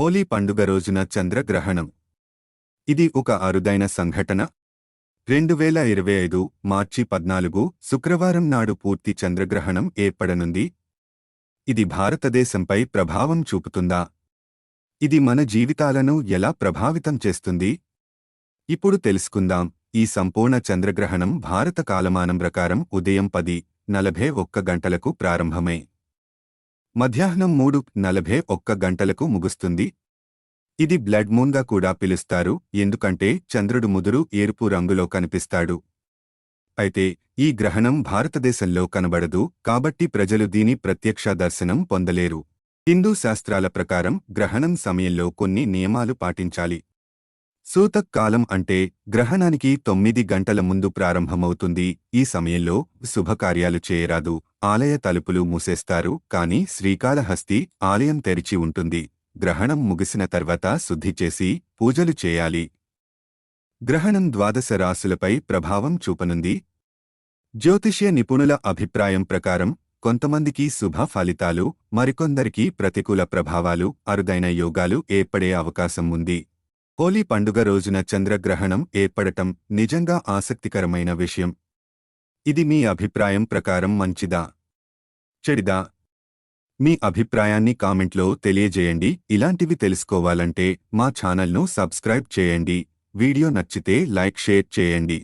హోలీ పండుగ రోజున చంద్రగ్రహణం. ఇది ఒక అరుదైన సంఘటన. రెండు వేల ఇరవై ఐదు మార్చి పద్నాలుగు శుక్రవారం నాడు పూర్తి చంద్రగ్రహణం ఏర్పడనుంది. ఇది భారతదేశంపై ప్రభావం చూపుతుందా? ఇది మన జీవితాలను ఎలా ప్రభావితం చేస్తుంది? ఇప్పుడు తెలుసుకుందాం. ఈ సంపూర్ణ చంద్రగ్రహణం భారత కాలమానం ప్రకారం ఉదయం పది నలభై ఒక్క గంటలకు ప్రారంభమై. మధ్యాహ్నం మూడు నలభై ఒక్క గంటలకు ముగుస్తుంది. ఇది బ్లడ్ మూన్గా కూడా పిలుస్తారు ఎందుకంటే చంద్రుడు ముదురు ఎరుపు రంగులో కనిపిస్తాడు. అయితే ఈ గ్రహణం భారతదేశంలో కనబడదు కాబట్టి ప్రజలు దీని ప్రత్యక్ష దర్శనం పొందలేరు. హిందూ శాస్త్రాల ప్రకారం గ్రహణం సమయంలో కొన్ని నియమాలు పాటించాలి. సూతక్ కాలం అంటే గ్రహణానికి తొమ్మిది గంటల ముందు ప్రారంభమవుతుంది. ఈ సమయంలో శుభకార్యాలు చేయరాదు. ఆలయ తలుపులు మూసేస్తారు. కాని శ్రీకాళహస్తి ఆలయం తెరిచి ఉంటుంది. గ్రహణం ముగిసిన తర్వాత శుద్ధి చేసి పూజలు చేయాలి. గ్రహణం ద్వాదశ రాశులపై ప్రభావం చూపనుంది. జ్యోతిష్య నిపుణుల అభిప్రాయం ప్రకారం కొంతమందికి శుభ ఫలితాలు మరికొందరికి ప్రతికూల ప్రభావాలు అరుదైన యోగాలు ఏర్పడే అవకాశం ఉంది. హోలీ పండుగ రోజున చంద్రగ్రహణం ఏర్పడటం నిజంగా ఆసక్తికరమైన విషయం. ఇది మీ అభిప్రాయం ప్రకారం మంచిదా? చెడిదా? మీ అభిప్రాయాన్ని కామెంట్లో తెలియజేయండి. ఇలాంటివి తెలుసుకోవాలంటే మా ఛానల్ను సబ్స్క్రైబ్ చేయండి. వీడియో నచ్చితే లైక్ షేర్ చేయండి.